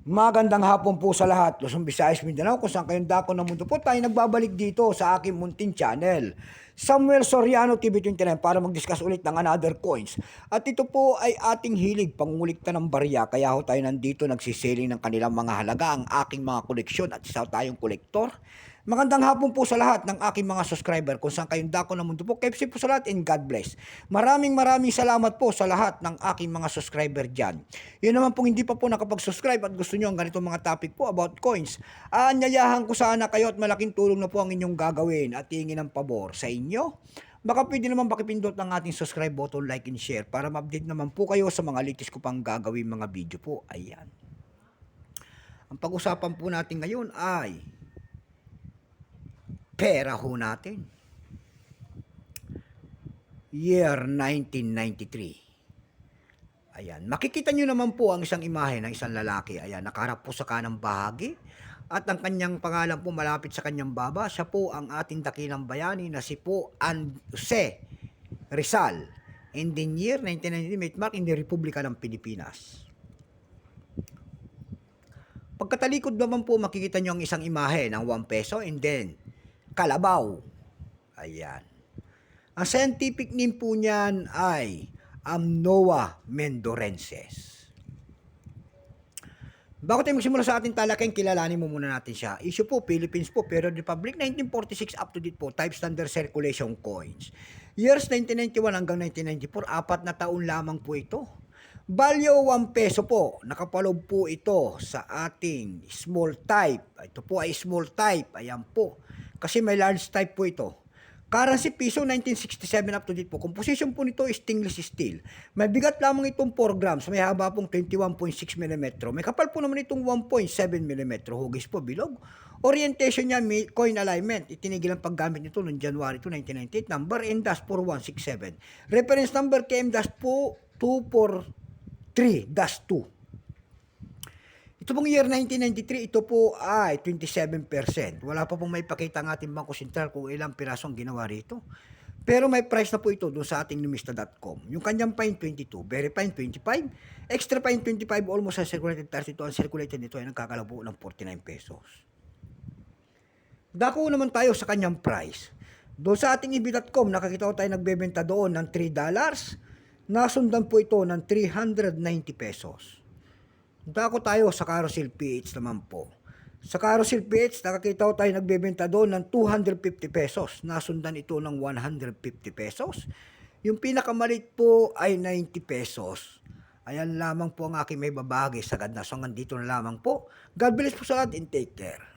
Magandang hapon po sa lahat. Luzon, Visayas, Mindanao, kung saan kayong dako ng mundo po, tayo nagbabalik dito sa aking munting channel. Samuel Soriano TV29 para mag-discuss ulit ng another coins. At ito po ay ating hilig pangulikta ng barya. Kaya ho tayo nandito nagsisiling ng kanilang mga halaga, ang aking mga koleksyon at isa tayong kolektor. Magandang hapon po sa lahat ng aking mga subscriber kung saan kayong dako ng mundo po. Kepsi po sa lahat and God bless. Maraming maraming salamat po sa lahat ng aking mga subscriber dyan. Yun naman pong hindi pa po nakapag-subscribe at gusto nyo ang ganitong mga topic po about coins. Aanyayahan ko sana kayo at malaking tulong na po ang inyong gagawin at hingin ng pabor sa inyo. Baka pwede naman pakipindot ng ating subscribe button, like and share para ma-update naman po kayo sa mga latest ko pang gagawin mga video po. Ayan. Ang pag-usapan po natin ngayon ay pera ho natin. Year 1993. Ayan. Makikita nyo naman po ang isang imahe ng isang lalaki. Ayan. Nakaharap po sa kanang bahagi. At ang kanyang pangalan po malapit sa kanyang baba. Siya po ang ating dakilang bayani na si po Jose Rizal. In the year 1993, may mark in the Republika ng Pilipinas. Pagkatalikod naman po makikita nyo ang isang imahe ng 1 peso and then kalabaw. Ayan. Ang scientific name po niyan ay Amnoa mendorenses. Bago tayo magsimula sa ating talakay, kilalanin mo muna natin siya. Issue po, Philippines po, Period Republic, 1946 up to date po, type standard circulation coins. Years 1991 hanggang 1994, apat na taon lamang po ito. Value 1 peso po. Nakapalob po ito sa ating small type. Ito po ay small type. Ayan po. Kasi may large type po ito. Currency piso 1967 up to date po. Composition po nito is stainless steel. May bigat lamang itong 4 grams. May haba pong 21.6 mm. May kapal po naman itong 1.7 mm. Hugis po bilog. Orientation niya, may coin alignment. Itinigil ang paggamit nito noong January 2, 1998. Number N-4167. Reference number KM-2 243-2. Ito pong year 1993, ito po ay 27%. Wala pa pong may pakita ang ating Bangko Sentral kung ilang pirasong ginawa rito. Pero may price na po ito doon sa ating numista.com. Yung kanyang fine 22, very fine 25, extra fine 25, almost sa circulated 32. Ang circulated nito ay nagkakalabo ng 49 pesos. Dako naman tayo sa kanyang price. Doon sa ating ibi.com, nakakita ko tayo nagbebenta doon ng 3 dollars. Nasundan po ito ng 390 pesos. Dako tayo sa Carousel PH naman po. Sa Carousel PH, nakakita ko tayo nagbebenta doon ng 250 pesos. Nasundan ito ng 150 pesos. Yung pinakamalit po ay 90 pesos. Ayan lamang po ang aking may babagi sa ganda. So hanggang dito na lamang po. God bless po sa lahat and take care.